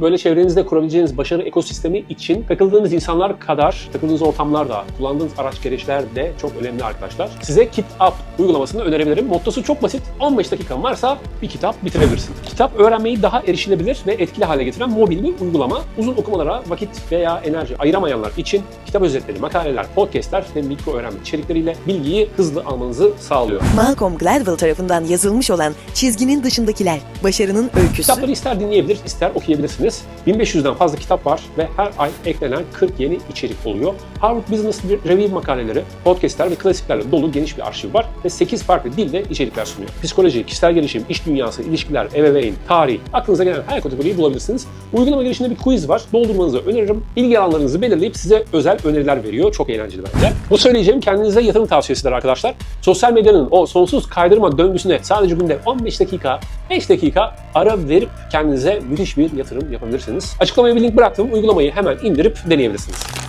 Böyle çevrenizde kurabileceğiniz başarı ekosistemi için takıldığınız insanlar kadar takıldığınız ortamlar da, kullandığınız araç gereçler de çok önemli arkadaşlar. Size KitUp uygulamasını önerebilirim. Mottosu çok basit. 15 dakikan varsa bir kitap bitirebilirsin. Kitap öğrenmeyi daha erişilebilir ve etkili hale getiren mobil bir uygulama. Uzun okumalara vakit veya enerji ayıramayanlar için kitap özetleri, makaleler, podcastler ve mikro öğrenme içerikleriyle bilgiyi hızlı almanızı sağlıyor. Malcolm Gladwell tarafından yazılmış olan Çizginin Dışındakiler, Başarının Öyküsü, Kitapları ister dinleyebilir, ister okuyabilirsiniz. 1500'den fazla kitap var ve her ay eklenen 40 yeni içerik oluyor. Harvard Business Review makaleleri, podcastler ve klasiklerle dolu geniş bir arşiv var ve 8 farklı dilde içerikler sunuyor. Psikoloji, kişisel gelişim, iş dünyası, ilişkiler, ebeveyn, tarih, aklınıza gelen her kategoriyi bulabilirsiniz. Uygulama girişinde bir quiz var. Doldurmanızı öneririm. İlgi alanlarınızı belirleyip size özel öneriler veriyor. Çok eğlenceli bence. Bu söyleyeceğim kendinize yatırım tavsiyesidir arkadaşlar. Sosyal medyanın o sonsuz kaydırma döngüsüne sadece günde 15 dakika, 5 dakika ara verip kendinize müthiş bir yatırım yapabilirsiniz. Açıklamaya bir link bıraktım. Uygulamayı hemen indirip deneyebilirsiniz.